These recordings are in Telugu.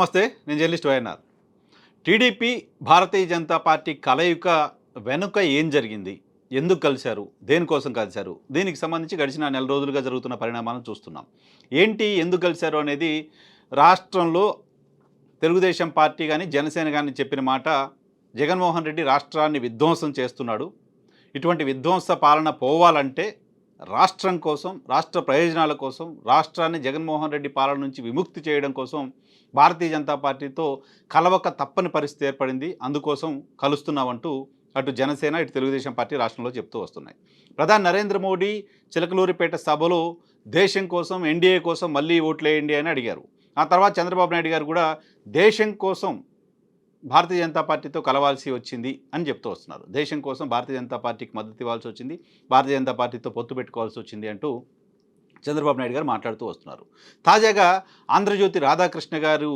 నమస్తే నేను journalist YNR. TDP Bharatiya Janata party కలయిక వెనుక ఏం జరిగింది? ఎందుకు కలిశారు? దేనికోసం కలిశారు? దీనికి సంబంధించి గడిచిన నెల రోజులుగా జరుగుతున్న పరిణామాలను చూస్తున్నాం. ఏంటి ఎందుకు కలిశారు అనేది రాష్ట్రంలో తెలుగుదేశం పార్టీ కానీ జనసేన కానీ చెప్పిన మాట జగన్మోహన్ రెడ్డి రాష్ట్రాన్ని విధ్వంసం చేస్తున్నాడు. ఇటువంటి విధ్వంస పాలన పోవాలంటే రాష్ట్రం కోసం రాష్ట్ర ప్రయోజనాల కోసం రాష్ట్రాన్ని జగన్మోహన్ రెడ్డి పాలన నుంచి విముక్తి చేయడం కోసం భారతీయ జనతా పార్టీతో కలవక తప్పని పరిస్థితి ఏర్పడింది. అందుకోసం కలుస్తున్నామంటూ అటు జనసేన ఇటు తెలుగుదేశం పార్టీ రాష్ట్రంలో చెప్తూ వస్తున్నాయి. ప్రధాని నరేంద్ర మోడీ చిలకలూరిపేట సభలో దేశం కోసం ఎన్డీఏ కోసం మళ్ళీ ఓట్లేయండి అని అడిగారు. ఆ తర్వాత చంద్రబాబు నాయుడు గారు కూడా దేశం కోసం భారతీయ జనతా పార్టీతో కలవాల్సి వచ్చింది అని చెప్తూ వస్తున్నారు. దేశం కోసం భారతీయ జనతా పార్టీకి మద్దతు ఇవ్వాల్సి వచ్చింది భారతీయ జనతా పార్టీతో పొత్తు పెట్టుకోవాల్సి వచ్చింది అంటూ చంద్రబాబు నాయుడు గారు మాట్లాడుతూ వస్తున్నారు. తాజాగా ఆంధ్రజ్యోతి రాధాకృష్ణ గారు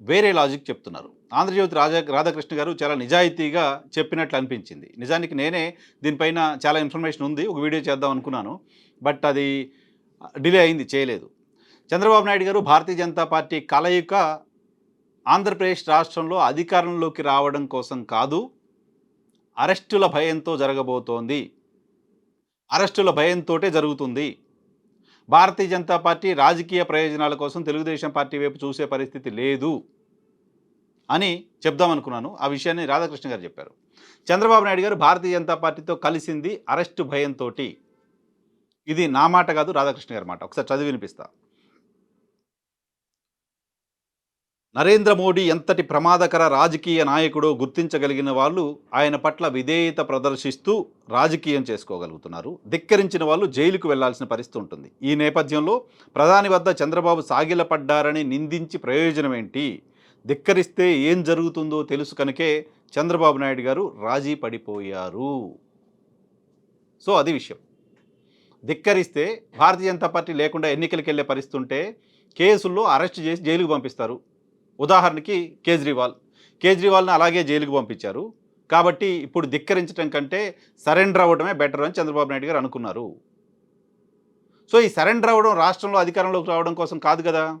వేరే లాజిక్ చెప్తున్నారు. ఆంధ్రజ్యోతి రాజా రాధాకృష్ణ గారు చాలా నిజాయితీగా చెప్పినట్లు అనిపించింది. నిజానికి నేనే దీనిపైన చాలా ఇన్ఫర్మేషన్ ఉంది ఒక వీడియో చేద్దాం అనుకున్నాను బట్ అది డిలే అయింది చేయలేదు. చంద్రబాబు నాయుడు గారు భారతీయ జనతా పార్టీ కలయిక ఆంధ్రప్రదేశ్ రాష్ట్రంలో అధికారంలోకి రావడం కోసం కాదు అరెస్టుల భయంతో జరగబోతోంది. అరెస్టుల భయంతోటే జరుగుతుంది. భారతీయ జనతా పార్టీ రాజకీయ ప్రయోజనాల కోసం తెలుగుదేశం పార్టీ వైపు చూసే పరిస్థితి లేదు అని చెప్దామనుకున్నాను ఆ విషయాన్ని రాధాకృష్ణ గారు చెప్పారు. చంద్రబాబు నాయుడు గారు భారతీయ జనతా పార్టీతో కలిసింది అరెస్టు భయంతో ఇది నా మాట కాదు రాధాకృష్ణ గారి మాట. ఒకసారి చదివి వినిపిస్తాను నరేంద్ర మోడీ ఎంతటి ప్రమాదకర రాజకీయ నాయకుడో గుర్తించగలిగిన వాళ్ళు ఆయన పట్ల విధేయత ప్రదర్శిస్తూ రాజకీయం చేసుకోగలుగుతున్నారు. ధిక్కరించిన వాళ్ళు జైలుకు వెళ్ళాల్సిన పరిస్థితి ఉంటుంది. ఈ నేపథ్యంలో ప్రధాని వద్ద చంద్రబాబు సాగిలపడ్డారని నిందించి ప్రయోజనం ఏంటి? ధిక్కరిస్తే ఏం జరుగుతుందో తెలుసు కనుకే చంద్రబాబు నాయుడు గారు రాజీ పడిపోయారు. సో అది విషయం. ధిక్కరిస్తే భారతీయ జనతా పార్టీ లేకుండా ఎన్నికలకు వెళ్ళే పరిస్థితి ఉంటే కేసుల్లో అరెస్ట్ చేసి జైలుకు పంపిస్తారు. ఉదాహరణకి కేజ్రీవాల్. కేజ్రీవాల్ని అలాగే జైలుకు పంపించారు. కాబట్టి ఇప్పుడు ధిక్కరించడం కంటే సరెండర్ అవ్వడమే బెటర్ అని చంద్రబాబు నాయుడు గారు అనుకున్నారు. సో ఈ సరెండర్ అవ్వడం రాష్ట్రంలో అధికారంలోకి రావడం కోసం కాదు కదా?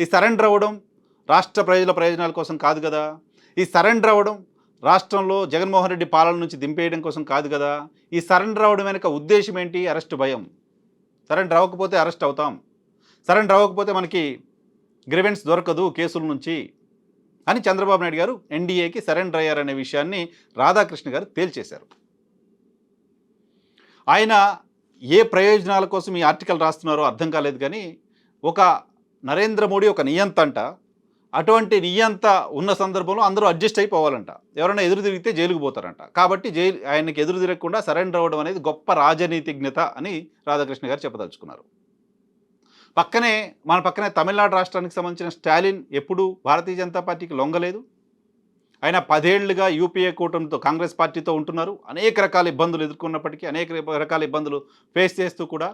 ఈ సరెండర్ అవ్వడం రాష్ట్ర ప్రజల ప్రయోజనాల కోసం కాదు కదా? ఈ సరెండర్ అవ్వడం రాష్ట్రంలో జగన్మోహన్ రెడ్డి పాలన నుంచి దింపేయడం కోసం కాదు కదా? ఈ సరెండర్ అవ్వడం వెనుక ఉద్దేశం ఏంటి? అరెస్ట్ భయం. సరెండర్ అవ్వకపోతే అరెస్ట్ అవుతాం. సరెండర్ అవ్వకపోతే మనకి గ్రివెన్స్ దొరకదు కేసుల నుంచి అని చంద్రబాబు నాయుడు గారు ఎన్డీఏకి సరెండర్ అయ్యారనే విషయాన్ని రాధాకృష్ణ గారు తేల్చేశారు. ఆయన ఏ ప్రయోజనాల కోసం ఈ ఆర్టికల్ రాస్తున్నారో అర్థం కాలేదు కానీ ఒక నరేంద్ర మోడీ ఒక నియంత అంట. అటువంటి నియంత ఉన్న సందర్భంలో అందరూ అడ్జస్ట్ అయిపోవాలంట. ఎవరైనా ఎదురు తిరిగితే జైలుకు పోతారంట. కాబట్టి జైలు ఆయనకి ఎదురు తిరగకుండా సరెండర్ అవ్వడం అనేది గొప్ప రాజనీతిజ్ఞత అని రాధాకృష్ణ గారు చెప్పదలుచుకున్నారు. పక్కనే మన పక్కనే తమిళనాడు రాష్ట్రానికి సంబంధించిన స్టాలిన్ ఎప్పుడు భారతీయ జనతా పార్టీకి లొంగలేదు. ఆయన పదేళ్ళుగా యూపీఏ కూటమితో కాంగ్రెస్ పార్టీతో ఉంటున్నారు. అనేక రకాల ఇబ్బందులు ఎదుర్కొన్నప్పటికీ అనేక రకాల ఇబ్బందులు ఫేస్ చేస్తూ కూడా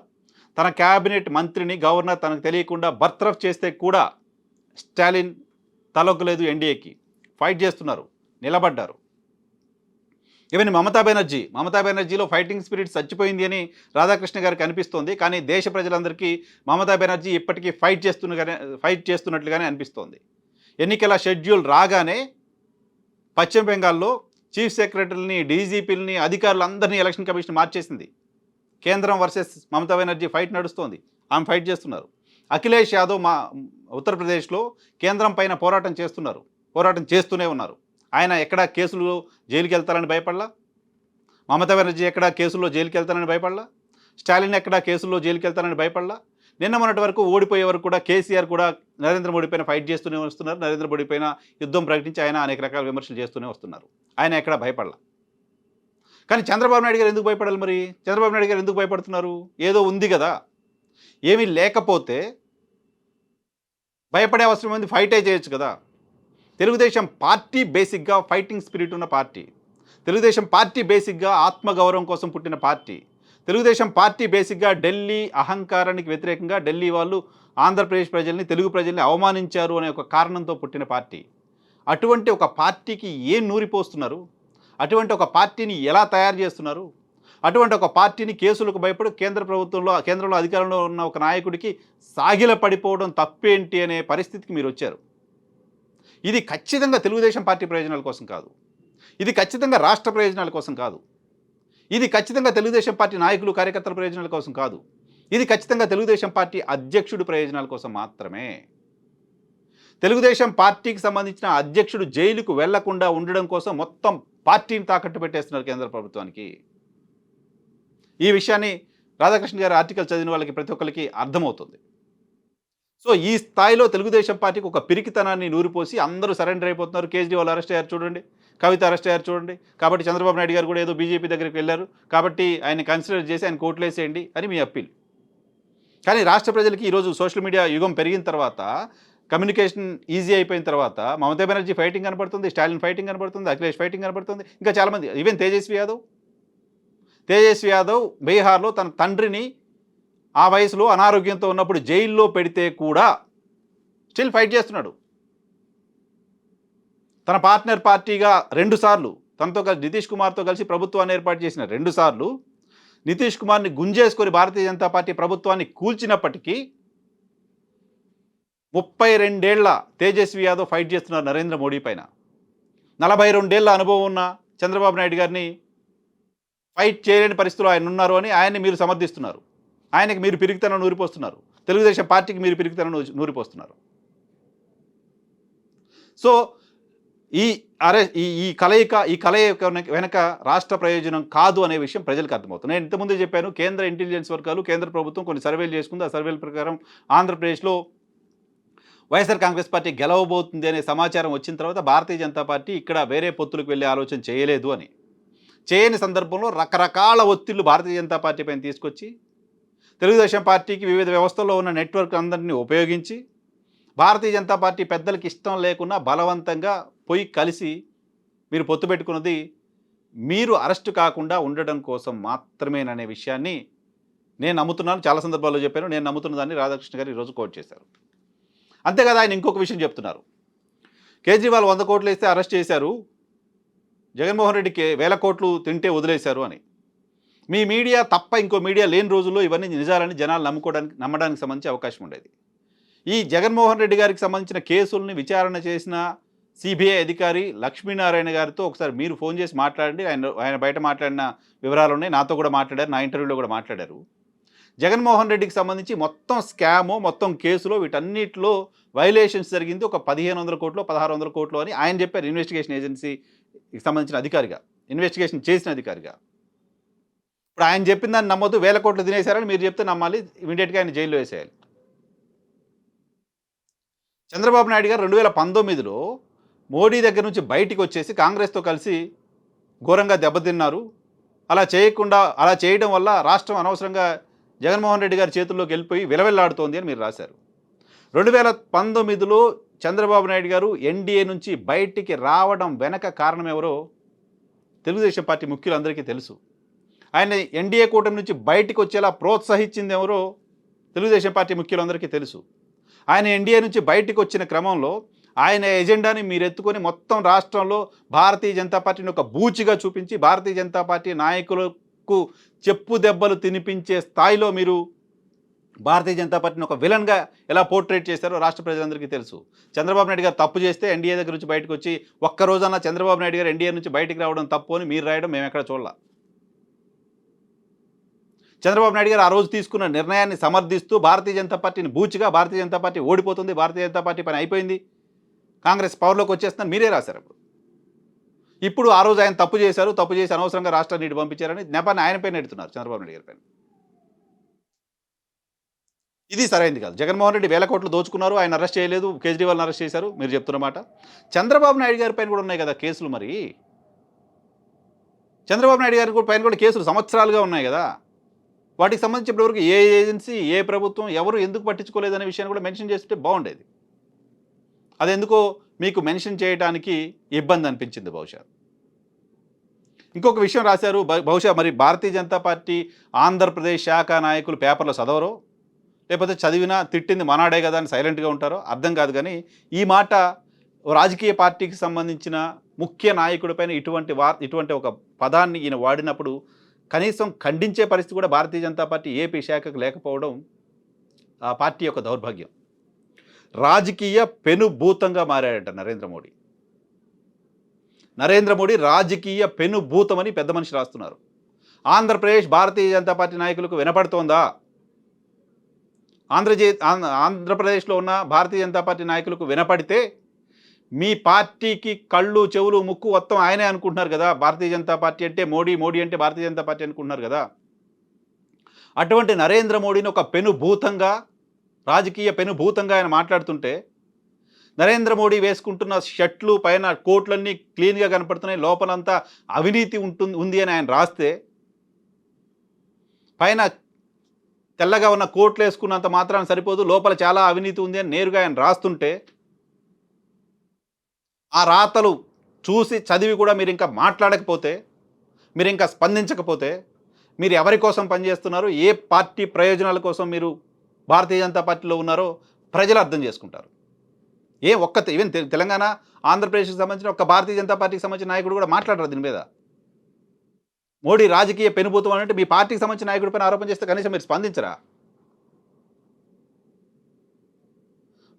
తన క్యాబినెట్ మంత్రిని గవర్నర్ తనకు తెలియకుండా బర్త్రఫ్ చేస్తే కూడా స్టాలిన్ తలొగ్గలేదు ఎన్డీఏకి. ఫైట్ చేస్తున్నారు నిలబడ్డారు. ఈవెన్ మమతా బెనర్జీ మమతా బెనర్జీలో ఫైటింగ్ స్పిరిట్ చచ్చిపోయింది అని రాధాకృష్ణ గారికి అనిపిస్తోంది. కానీ దేశ ప్రజలందరికీ మమతా బెనర్జీ ఇప్పటికీ ఫైట్ చేస్తున్నగానే ఫైట్ చేస్తున్నట్లుగానే అనిపిస్తోంది. ఎన్నికల షెడ్యూల్ రాగానే పశ్చిమ బెంగాల్లో చీఫ్ సెక్రటరీని డీజీపీలని అధికారులందరినీ ఎలక్షన్ కమిషన్ మార్చేసింది. కేంద్రం వర్సెస్ మమతా బెనర్జీ ఫైట్ నడుస్తోంది. ఆమె ఫైట్ చేస్తున్నారు. అఖిలేష్ యాదవ్ మా ఉత్తరప్రదేశ్లో కేంద్రం పైన పోరాటం చేస్తున్నారు. పోరాటం చేస్తూనే ఉన్నారు. ఆయన ఎక్కడ కేసులు జైలుకి వెళ్తారని భయపడలా? మమతా బెనర్జీ ఎక్కడ కేసుల్లో జైలుకి వెళ్తారని భయపడలా? స్టాలిన్ ఎక్కడ కేసుల్లో జైలుకి వెళ్తారని భయపడలా? నిన్న మొన్నటి వరకు ఓడిపోయే వరకు కూడా కేసీఆర్ కూడా నరేంద్ర మోడీ పైన ఫైట్ చేస్తూనే వస్తున్నారు. నరేంద్ర మోడీ పైన యుద్ధం ప్రకటించి ఆయన అనేక రకాల విమర్శలు చేస్తూనే వస్తున్నారు. ఆయన ఎక్కడ భయపడలా? కానీ చంద్రబాబు నాయుడు గారు ఎందుకు భయపడాలి మరి? చంద్రబాబు నాయుడు గారు ఎందుకు భయపడుతున్నారు? ఏదో ఉంది కదా. ఏమీ లేకపోతే భయపడే అవసరం ఉంది ఫైటే చేయొచ్చు కదా. తెలుగుదేశం పార్టీ బేసిక్గా ఫైటింగ్ స్పిరిట్ ఉన్న పార్టీ. తెలుగుదేశం పార్టీ బేసిక్గా ఆత్మగౌరవం కోసం పుట్టిన పార్టీ. తెలుగుదేశం పార్టీ బేసిక్గా ఢిల్లీ అహంకారానికి వ్యతిరేకంగా ఢిల్లీ వాళ్ళు ఆంధ్రప్రదేశ్ ప్రజల్ని తెలుగు ప్రజల్ని అవమానించారు అనే ఒక కారణంతో పుట్టిన పార్టీ. అటువంటి ఒక పార్టీకి ఏం నూరిపోస్తున్నారు అటువంటి ఒక పార్టీని ఎలా తయారు చేస్తున్నారు? అటువంటి ఒక పార్టీని కేసులకు భయపడి కేంద్ర ప్రభుత్వంలో కేంద్రంలో అధికారంలో ఉన్న ఒక నాయకుడికి సాగిల పడిపోవడం తప్పేంటి అనే పరిస్థితికి మీరు వచ్చారు. ఇది ఖచ్చితంగా తెలుగుదేశం పార్టీ ప్రయోజనాల కోసం కాదు. ఇది ఖచ్చితంగా రాష్ట్ర ప్రయోజనాల కోసం కాదు. ఇది ఖచ్చితంగా తెలుగుదేశం పార్టీ నాయకులు కార్యకర్తల ప్రయోజనాల కోసం కాదు. ఇది ఖచ్చితంగా తెలుగుదేశం పార్టీ అధ్యక్షుడు ప్రయోజనాల కోసం మాత్రమే. తెలుగుదేశం పార్టీకి సంబంధించిన అధ్యక్షుడు జైలుకు వెళ్ళకుండా ఉండడం కోసం మొత్తం పార్టీని తాకట్టు పెట్టేస్తున్నారు కేంద్ర ప్రభుత్వానికి. ఈ విషయాన్ని రాధాకృష్ణ గారి ఆర్టికల్ చదివిన వాళ్ళకి ప్రతి ఒక్కరికి అర్థమవుతుంది. సో ఈ స్థాయిలో తెలుగుదేశం పార్టీకి ఒక పిరికితనాన్ని నూరిపోసి అందరూ సరెండర్ అయిపోతున్నారు. కేజ్రీవాల్ అరెస్ట్ అయ్యారు చూడండి. కవిత అరెస్ట్ అయ్యారు చూడండి. కాబట్టి చంద్రబాబు నాయుడు గారు కూడా ఏదో బీజేపీ దగ్గరికి వెళ్ళారు. కాబట్టి ఆయన కన్సిడర్ చేసి ఆయన కోట్లు వేసేయండి అని మీ అప్పీల్. కానీ రాష్ట్ర ప్రజలకి ఈరోజు సోషల్ మీడియా యుగం పెరిగిన తర్వాత కమ్యూనికేషన్ ఈజీ అయిపోయిన తర్వాత మమతా బెనర్జీ ఫైటింగ్ కనబడుతుంది స్టాలిన్ ఫైటింగ్ కనబడుతుంది అఖిలేష్ ఫైటింగ్ కనబడుతుంది. ఇంకా చాలామంది ఈవెన్ తేజస్వి యాదవ్. తేజస్వి యాదవ్ బీహార్లో తన తండ్రిని ఆ వయసులో అనారోగ్యంతో ఉన్నప్పుడు జైల్లో పెడితే కూడా స్టిల్ ఫైట్ చేస్తున్నాడు. తన పార్ట్నర్ పార్టీగా రెండుసార్లు తనతో కలిసి నితీష్ కుమార్తో కలిసి ప్రభుత్వాన్ని ఏర్పాటు చేసిన రెండుసార్లు నితీష్ కుమార్ని గుంజేసుకొని భారతీయ జనతా పార్టీ ప్రభుత్వాన్ని కూల్చినప్పటికీ ముప్పై రెండేళ్ళ తేజస్వి యాదవ్ ఫైట్ చేస్తున్నారు నరేంద్ర మోడీ పైన. నలభై రెండేళ్ళ అనుభవం ఉన్న చంద్రబాబు నాయుడు గారిని ఫైట్ చేయలేని పరిస్థితులు ఆయన ఉన్నారు అని ఆయన్ని మీరు సమర్థిస్తున్నారు. ఆయనకి మీరు పిరిగితనం నూరిపోస్తున్నారు. తెలుగుదేశం పార్టీకి మీరు పిరిగితనం నూరిపోస్తున్నారు. సో ఈ అరే ఈ ఈ కలయిక ఈ కలయిక వెనక రాష్ట్ర ప్రయోజనం కాదు అనే విషయం ప్రజలకు అర్థమవుతుంది. నేను ఇంతకుముందే చెప్పాను కేంద్ర ఇంటెలిజెన్స్ వర్గాలు కేంద్ర ప్రభుత్వం కొన్ని సర్వేలు చేసుకుంది. ఆ సర్వేల ప్రకారం ఆంధ్రప్రదేశ్లో వైఎస్ఆర్ కాంగ్రెస్ పార్టీ గెలవబోతుంది అనే సమాచారం వచ్చిన తర్వాత భారతీయ జనతా పార్టీ ఇక్కడ వేరే పొత్తులకు వెళ్ళే ఆలోచన చేయలేదు అని. చేయని సందర్భంలో రకరకాల ఒత్తిళ్ళు భారతీయ జనతా పార్టీ పైన తీసుకొచ్చి తెలుగుదేశం పార్టీకి వివిధ వ్యవస్థల్లో ఉన్న నెట్వర్క్ అందరినీ ఉపయోగించి భారతీయ జనతా పార్టీ పెద్దలకు ఇష్టం లేకున్నా బలవంతంగా పోయి కలిసి మీరు పొత్తు పెట్టుకున్నది మీరు అరెస్ట్ కాకుండా ఉండడం కోసం మాత్రమేననే విషయాన్ని నేను నమ్ముతున్నాను. చాలా సందర్భాల్లో చెప్పాను. నేను నమ్ముతున్న దాన్ని రాధాకృష్ణ గారు ఈరోజు కోట్ చేశారు. అంతేకాదు ఆయన ఇంకొక విషయం చెప్తున్నారు. కేజ్రీవాల్ వంద కోట్లు వేస్తే అరెస్ట్ చేశారు. జగన్మోహన్ రెడ్డికి వేల కోట్లు తింటే వదిలేశారు అని. మీ మీడియా తప్ప ఇంకో మీడియా లేని రోజుల్లో ఇవన్నీ నిజాలని జనాలు నమ్ముకోవడానికి నమ్మడానికి సంబంధించి అవకాశం ఉండేది. ఈ జగన్మోహన్ రెడ్డి గారికి సంబంధించిన కేసుల్ని విచారణ చేసిన సిబిఐ అధికారి లక్ష్మీనారాయణ గారితో ఒకసారి మీరు ఫోన్ చేసి మాట్లాడండి. ఆయన ఆయన బయట మాట్లాడిన వివరాలు ఉన్నాయి. నాతో కూడా మాట్లాడారు. నా ఇంటర్వ్యూలో కూడా మాట్లాడారు. జగన్మోహన్ రెడ్డికి సంబంధించి మొత్తం స్కాము మొత్తం కేసులో వీటన్నిటిలో వైలేషన్స్ జరిగింది. ఒక పదిహేను వందల కోట్లు పదహారు వందల కోట్లు అని ఆయన చెప్పారు. ఇన్వెస్టిగేషన్ ఏజెన్సీకి సంబంధించిన అధికారిగా. ఇన్వెస్టిగేషన్ చేసిన అధికారిగా. ఇప్పుడు ఆయన చెప్పిన దాన్ని నమ్మొద్దు వేల కోట్లు తినేశారని మీరు చెప్తే నమ్మాలి ఇమీడియట్గా ఆయన జైల్లో వేసేయాలి. చంద్రబాబు నాయుడు గారు రెండు వేల పంతొమ్మిదిలో మోడీ దగ్గర నుంచి బయటికి వచ్చేసి కాంగ్రెస్తో కలిసి ఘోరంగా దెబ్బతిన్నారు. అలా చేయకుండా అలా చేయడం వల్ల రాష్ట్రం అనవసరంగా జగన్మోహన్ రెడ్డి గారి చేతుల్లోకి వెళ్ళిపోయి విలవెల్లాడుతోంది అని మీరు రాశారు. రెండు వేల పంతొమ్మిదిలో చంద్రబాబు నాయుడు గారు ఎన్డీఏ నుంచి బయటికి రావడం వెనక కారణం ఎవరో తెలుగుదేశం పార్టీ ముఖ్యులందరికీ తెలుసు. ఆయన ఎన్డీఏ కూటమి నుంచి బయటికి వచ్చేలా ప్రోత్సహించింది ఎవరో తెలుగుదేశం పార్టీ ముఖ్యులందరికీ తెలుసు. ఆయన ఎన్డీఏ నుంచి బయటికి వచ్చిన క్రమంలో ఆయన ఎజెండాని మీరు ఎత్తుకొని మొత్తం రాష్ట్రంలో భారతీయ జనతా పార్టీని ఒక బూచిగా చూపించి భారతీయ జనతా పార్టీ నాయకులకు చెప్పు దెబ్బలు తినిపించే స్థాయిలో మీరు భారతీయ జనతా పార్టీని ఒక విలన్గా ఎలా పోర్ట్రేట్ చేశారో రాష్ట్ర ప్రజలందరికీ తెలుసు. చంద్రబాబు నాయుడు గారు తప్పు చేస్తే ఎన్డీఏ దగ్గర నుంచి బయటకు వచ్చి ఒక్క రోజన్నా చంద్రబాబు నాయుడు గారు ఎన్డీఏ నుంచి బయటకు రావడం తప్పు అని మీరు రాయడం మేము ఎక్కడ చూడాల. చంద్రబాబు నాయుడు గారు ఆ రోజు తీసుకున్న నిర్ణయాన్ని సమర్థిస్తూ భారతీయ జనతా పార్టీని బూచిగా భారతీయ జనతా పార్టీ ఓడిపోతుంది భారతీయ జనతా పార్టీ పని అయిపోయింది. కాంగ్రెస్ పవర్లోకి వచ్చేస్తుందని మీరే రాశారు అప్పుడు. ఇప్పుడు ఆ రోజు ఆయన తప్పు చేశారు తప్పు చేసి అనవసరంగా రాష్ట్రాన్ని ఇటు పంపించారని నెపాన్ని ఆయనపై నెడుతున్నారు చంద్రబాబు నాయుడు గారి పైన. ఇది సరైనది కాదు. జగన్మోహన్ రెడ్డి వేల కోట్లు దోచుకున్నారు ఆయన అరెస్ట్ చేయలేదు కేజ్రీవాల్ని అరెస్ట్ చేశారు మీరు చెప్తున్నమాట చంద్రబాబు నాయుడు గారి పైన కూడా ఉన్నాయి కదా కేసులు మరి? చంద్రబాబు నాయుడు గారి కూడా పైన కూడా కేసులు సంవత్సరాలుగా ఉన్నాయి కదా? వాటికి సంబంధించి ఇప్పటివరకు ఏ ఏజెన్సీ ఏ ప్రభుత్వం ఎవరు ఎందుకు పట్టించుకోలేదనే విషయాన్ని కూడా మెన్షన్ చేస్తుంటే బాగుండేది. అది ఎందుకో మీకు మెన్షన్ చేయడానికి ఇబ్బంది అనిపించింది బహుశా. ఇంకొక విషయం రాశారు బహుశా మరి భారతీయ జనతా పార్టీ ఆంధ్రప్రదేశ్ శాఖ నాయకులు పేపర్లో చదవరు లేకపోతే చదివినా తిట్టింది మనాడే కదా అని సైలెంట్గా ఉంటారో అర్థం కాదు కానీ ఈ మాట రాజకీయ పార్టీకి సంబంధించిన ముఖ్య నాయకుడిపైన ఇటువంటి వా ఇటువంటి ఒక పదాన్ని ఈయన వాడినప్పుడు కనీసం ఖండించే పరిస్థితి కూడా భారతీయ జనతా పార్టీ ఏపీ శాఖకు లేకపోవడం ఆ పార్టీ యొక్క దౌర్భాగ్యం. రాజకీయ పెనుభూతంగా మారాడట నరేంద్ర మోడీ. నరేంద్ర మోడీ రాజకీయ పెనుభూతమని పెద్ద మనిషి రాస్తున్నారు. ఆంధ్రప్రదేశ్ భారతీయ జనతా పార్టీ నాయకులకు వినపడుతోందా? ఆంధ్రజే ఆంధ్ర- ఆంధ్రప్రదేశ్లో ఉన్న భారతీయ జనతా పార్టీ నాయకులకు వినపడితే మీ పార్టీకి కళ్ళు చెవులు ముక్కు మొత్తం ఆయనే అనుకుంటున్నారు కదా? భారతీయ జనతా పార్టీ అంటే మోడీ మోడీ అంటే భారతీయ జనతా పార్టీ అనుకుంటున్నారు కదా? అటువంటి నరేంద్ర మోడీని ఒక పెనుభూతంగా రాజకీయ పెనుభూతంగా ఆయన మాట్లాడుతుంటే నరేంద్ర మోడీ వేసుకుంటున్న షర్ట్లు పైన కోట్లన్నీ క్లీన్గా కనపడుతున్నాయి లోపలంతా అవినీతి ఉంటుంది ఉంది అని ఆయన రాస్తే పైన తెల్లగా ఉన్న కోట్లు వేసుకున్నంత మాత్రాన సరిపోదు లోపల చాలా అవినీతి ఉంది అని నేరుగా ఆయన రాస్తుంటే ఆ రాతలు చూసి చదివి కూడా మీరు ఇంకా మాట్లాడకపోతే మీరు ఇంకా స్పందించకపోతే మీరు ఎవరి కోసం పనిచేస్తున్నారు ఏ పార్టీ ప్రయోజనాల కోసం మీరు భారతీయ జనతా పార్టీలో ఉన్నారో ప్రజలు అర్థం చేసుకుంటారు. ఏ ఒక్క ఈవెన్ తెలంగాణ ఆంధ్రప్రదేశ్కి సంబంధించిన ఒక్క భారతీయ జనతా పార్టీకి సంబంధించిన నాయకుడు కూడా మాట్లాడరు దీని మీద. మోడీ రాజకీయ పెనుభూతం అంటే మీ పార్టీకి సంబంధించిన నాయకుడిపైన ఆరోపణ చేస్తే కనీసం మీరు స్పందించరా?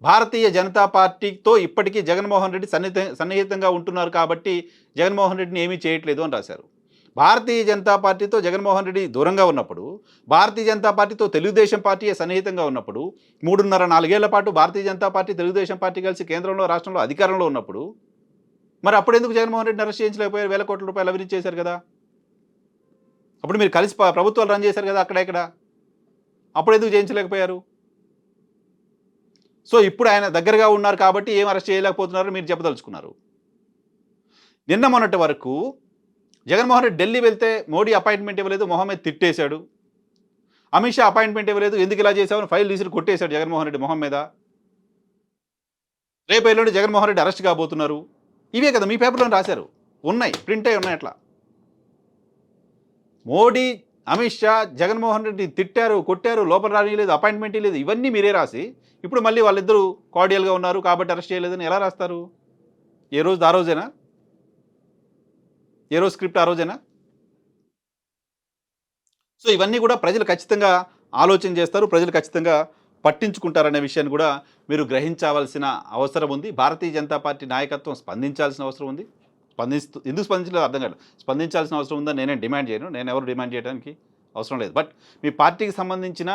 భారతీయ జనతా పార్టీతో ఇప్పటికీ జగన్మోహన్ రెడ్డి సన్నిహిత సన్నిహితంగా ఉంటున్నారు కాబట్టి జగన్మోహన్ రెడ్డిని ఏమీ చేయట్లేదు అని రాశారు. భారతీయ జనతా పార్టీతో జగన్మోహన్ రెడ్డి దూరంగా ఉన్నప్పుడు భారతీయ జనతా పార్టీతో తెలుగుదేశం పార్టీ సన్నిహితంగా ఉన్నప్పుడు మూడున్నర నాలుగేళ్ళ పాటు భారతీయ జనతా పార్టీ తెలుగుదేశం పార్టీ కలిసి కేంద్రంలో రాష్ట్రంలో అధికారంలో ఉన్నప్పుడు మరి అప్పుడు ఎందుకు జగన్మోహన్ రెడ్డిని అరెస్ట్ చేయించలేకపోయారు? వేల కోట్ల రూపాయలు అభివృద్ధి చేశారు కదా. అప్పుడు మీరు కలిసి ప్రభుత్వాలు రన్ చేశారు కదా అక్కడ ఇక్కడ. అప్పుడు ఎందుకు చేయించలేకపోయారు? సో ఇప్పుడు ఆయన దగ్గరగా ఉన్నారు కాబట్టి ఏం అరెస్ట్ చేయలేకపోతున్నారు మీరు చెప్పదలుచుకున్నారు. నిన్న మొన్నటి వరకు జగన్మోహన్ రెడ్డి ఢిల్లీ వెళ్తే మోడీ అపాయింట్మెంట్ ఇవ్వలేదు మొహమ్మద్ తిట్టేశాడు. అమిత్ షా అపాయింట్మెంట్ ఇవ్వలేదు ఎందుకు ఇలా చేశామని ఫైల్ తీసుకుని కొట్టేశాడు జగన్మోహన్ రెడ్డి మొహం మీద. రేపు ఎల్లుండి జగన్మోహన్ రెడ్డి అరెస్ట్ కాబోతున్నారు. ఇవే కదా మీ పేపర్లో రాశారు. ఉన్నాయి ప్రింట్ అయి ఉన్నాయి అట్లా. మోడీ అమిత్ షా జగన్మోహన్ రెడ్డి తిట్టారు కొట్టారు లోపల రానియలేదు అపాయింట్మెంట్ లేదు ఇవన్నీ మీరే రాసి ఇప్పుడు మళ్ళీ వాళ్ళిద్దరూ కార్డియల్గా ఉన్నారు కాబట్టి అరెస్ట్ చేయలేదని ఎలా రాస్తారు? ఏ రోజు ఆ రోజేనా? ఏ రోజు స్క్రిప్ట్ ఆ రోజేనా? సో ఇవన్నీ కూడా ప్రజలు ఖచ్చితంగా ఆలోచన చేస్తారు ప్రజలు ఖచ్చితంగా పట్టించుకుంటారనే విషయాన్ని కూడా మీరు గ్రహించవలసిన అవసరం ఉంది. భారతీయ జనతా పార్టీ నాయకత్వం స్పందించాల్సిన అవసరం ఉంది. స్పందిస్తూ ఎందుకు స్పందించలేదు అర్థం కాదు స్పందించాల్సిన అవసరం ఉందని నేనే డిమాండ్ చేయను. నేను ఎవరు డిమాండ్ చేయడానికి అవసరం లేదు. బట్ మీ పార్టీకి సంబంధించిన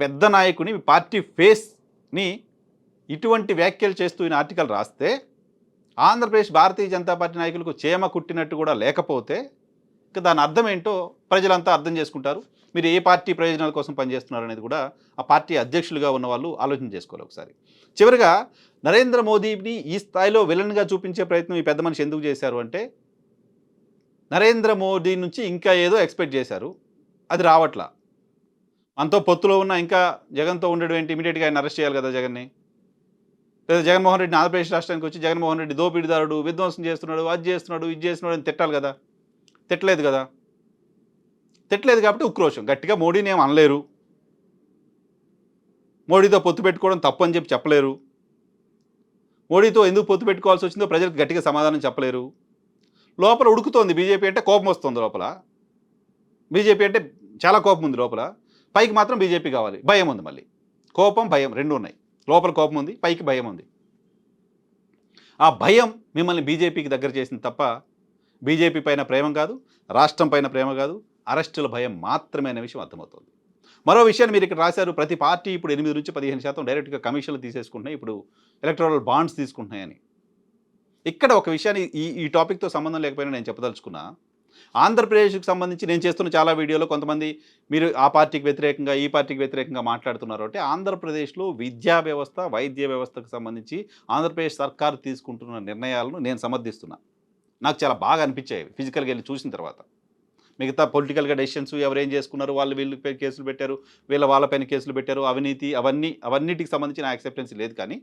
పెద్ద నాయకుని మీ పార్టీ ఫేస్ని ఇటువంటి వ్యాఖ్యలు చేస్తూ ఈయన ఆర్టికల్ రాస్తే ఆంధ్రప్రదేశ్ భారతీయ జనతా పార్టీ నాయకులకు చేమ కుట్టినట్టు కూడా లేకపోతే ఇక దాని అర్థం ఏంటో ప్రజలంతా అర్థం చేసుకుంటారు. మీరు ఏ పార్టీ ప్రయోజనాల కోసం పనిచేస్తున్నారు అనేది కూడా ఆ పార్టీ అధ్యక్షులుగా ఉన్న వాళ్ళు ఆలోచన చేసుకోవాలి ఒకసారి. చివరిగా నరేంద్ర మోదీని ఈ స్థాయిలో విలన్గా చూపించే ప్రయత్నం ఈ పెద్ద మనిషి ఎందుకు చేశారు అంటే నరేంద్ర మోదీ నుంచి ఇంకా ఏదో ఎక్స్పెక్ట్ చేశారు. అది రావట్లా. మనతో పొత్తులో ఉన్న ఇంకా జగన్తో ఉండడం ఏంటి? ఇమీడియట్గా ఆయన అరెస్ట్ చేయాలి కదా జగన్ని. లేదా జగన్మోహన్ రెడ్డిని ఆంధ్రప్రదేశ్ రాష్ట్రానికి వచ్చి జగన్మోహన్ రెడ్డి దోపిడిదారుడు విధ్వంసం చేస్తున్నాడు అది చేస్తున్నాడు ఇది చేస్తున్నాడు అని తిట్టాలి కదా. తిట్టలేదు కదా. తిట్టలేదు కాబట్టి ఉక్రోషం. గట్టిగా మోడీని ఏం అనలేరు. మోడీతో పొత్తు పెట్టుకోవడం తప్పు అని చెప్పి చెప్పలేరు. మోడీతో ఎందుకు పొత్తు పెట్టుకోవాల్సి వచ్చిందో ప్రజలకు గట్టిగా సమాధానం చెప్పలేరు. లోపల ఉడుకుతోంది బీజేపీ అంటే కోపం వస్తుంది లోపల. బీజేపీ అంటే చాలా కోపం ఉంది లోపల. పైకి మాత్రం బీజేపీ కావాలి. భయం ఉంది మళ్ళీ. కోపం భయం రెండు ఉన్నాయి. లోపల కోపం ఉంది పైకి భయం ఉంది. ఆ భయం మిమ్మల్ని బీజేపీకి దగ్గర చేసింది తప్ప బీజేపీ పైన ప్రేమ కాదు రాష్ట్రం పైన ప్రేమ కాదు అరెస్టుల భయం మాత్రమే అనే విషయం అర్థమవుతుంది. మరో విషయాన్ని మీరు ఇక్కడ రాశారు ప్రతి పార్టీ ఇప్పుడు ఎనిమిది నుంచి పదిహేను శాతం డైరెక్ట్గా కమిషన్లు తీసేసుకుంటున్నాయి ఇప్పుడు ఎలక్ట్రల్ బాండ్స్ తీసుకుంటున్నాయని. ఇక్కడ ఒక విషయాన్ని ఈ ఈ టాపిక్తో సంబంధం లేకపోయినా నేను చెప్పదలుచుకున్నా. ఆంధ్రప్రదేశ్కి సంబంధించి నేను చేస్తున్న చాలా వీడియోలో కొంతమంది మీరు ఆ పార్టీకి వ్యతిరేకంగా ఈ పార్టీకి వ్యతిరేకంగా మాట్లాడుతున్నారు అంటే ఆంధ్రప్రదేశ్లో విద్యా వ్యవస్థ వైద్య వ్యవస్థకు సంబంధించి ఆంధ్రప్రదేశ్ సర్కారు తీసుకుంటున్న నిర్ణయాలను నేను సమర్థిస్తున్నా. నాకు చాలా బాగా అనిపించాయి ఫిజికల్గా వెళ్ళి చూసిన తర్వాత. మిగతా పొలిటికల్గా డెసిషన్స్ ఎవరేం చేసుకున్నారు వాళ్ళు వీళ్ళపై కేసులు పెట్టారు వీళ్ళ వాళ్ళపైన కేసులు పెట్టారు అవినీతి అవన్నీ అవన్నిటికి సంబంధించి నా యాక్సెప్టెన్స్ లేదు కానీ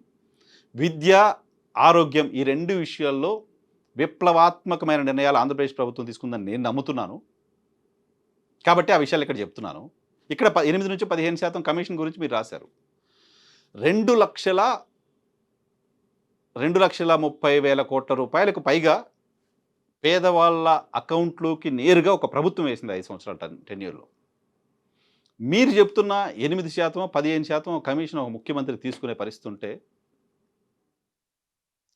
విద్య ఆరోగ్యం ఈ రెండు విషయాల్లో విప్లవాత్మకమైన నిర్ణయాలు ఆంధ్రప్రదేశ్ ప్రభుత్వం తీసుకుందని నేను నమ్ముతున్నాను. కాబట్టి ఆ విషయాలు ఇక్కడ చెప్తున్నాను. ఇక్కడ ప- ఎనిమిది నుంచి పదిహేను శాతం కమిషన్ గురించి మీరు రాశారు. రెండు లక్షల రెండు లక్షల ముప్పై వేల కోట్ల రూపాయలకు పైగా పేదవాళ్ళ అకౌంట్లోకి నేరుగా ఒక ప్రభుత్వం వేసింది ఐదు సంవత్సరాల టెన్ టెన్యూర్లో. మీరు చెప్తున్న ఎనిమిది శాతం పదిహేను శాతం కమిషన్ ఒక ముఖ్యమంత్రి తీసుకునే పరిస్థితి ఉంటే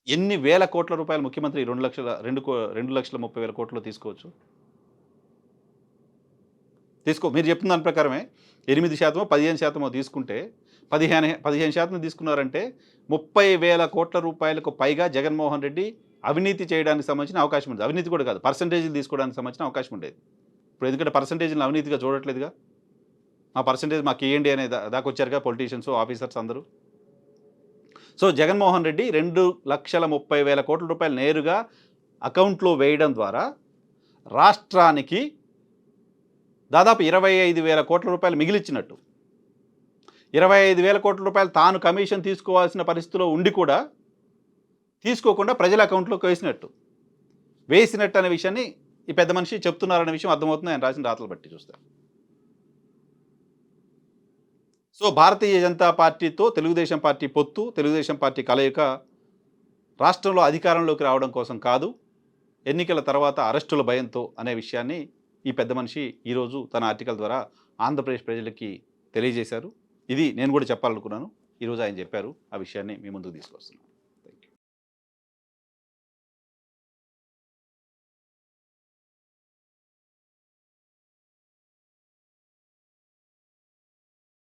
ఎన్ని వేల కోట్ల రూపాయలు ముఖ్యమంత్రి రెండు లక్షల రెండు కో రెండు లక్షల ముప్పై వేల కోట్లు తీసుకోవచ్చు? తీసుకో మీరు చెప్తున్న దాని ప్రకారమే ఎనిమిది శాతమో పదిహేను శాతమో తీసుకుంటే పదిహేను పదిహేను శాతం తీసుకున్నారంటే ముప్పై వేల కోట్ల రూపాయలకు పైగా జగన్మోహన్ రెడ్డి అవినీతి చేయడానికి సంబంధించిన అవకాశం ఉంది అవినీతి కూడా కాదు. పర్సంటేజీలు తీసుకోవడానికి సంబంధించిన అవకాశం ఉండేది. ఇప్పుడు ఎందుకంటే పర్సంటేజ్ని అవినీతిగా చూడట్లేదుగా? మా పర్సంటేజ్ మాకు ఇవ్వండి అనే దా- దాకా వచ్చారుగా పొలిటీషియన్స్ ఆఫీసర్స్ అందరూ. సో జగన్మోహన్ రెడ్డి రెండు లక్షల ముప్పై వేల కోట్ల రూపాయలు నేరుగా అకౌంట్లో వేయడం ద్వారా రాష్ట్రానికి దాదాపు ఇరవై ఐదు వేల కోట్ల రూపాయలు మిగిలిచ్చినట్టు. ఇరవై ఐదు వేల కోట్ల రూపాయలు తాను కమిషన్ తీసుకోవాల్సిన పరిస్థితిలో ఉండి కూడా తీసుకోకుండా ప్రజల అకౌంట్లోకి వేసినట్టు. వేసినట్టు అనే విషయాన్ని ఈ పెద్ద మనిషి చెప్తున్నారనే విషయం అర్థమవుతుంది ఆయన రాసిన రాతలు బట్టి చూస్తారు సో భారతీయ జనతా పార్టీతో తెలుగుదేశం పార్టీ పొత్తు తెలుగుదేశం పార్టీ కలయిక రాష్ట్రంలో అధికారంలోకి రావడం కోసం కాదు ఎన్నికల తర్వాత అరెస్టుల భయంతో అనే విషయాన్ని ఈ పెద్ద మనిషి ఈరోజు తన ఆర్టికల్ ద్వారా ఆంధ్రప్రదేశ్ ప్రజలకి తెలియజేశారు. ఇది నేను కూడా చెప్పాలనుకున్నాను. ఈరోజు ఆయన చెప్పారు. ఆ విషయాన్ని మీ ముందుకు తీసుకొస్తున్నాను.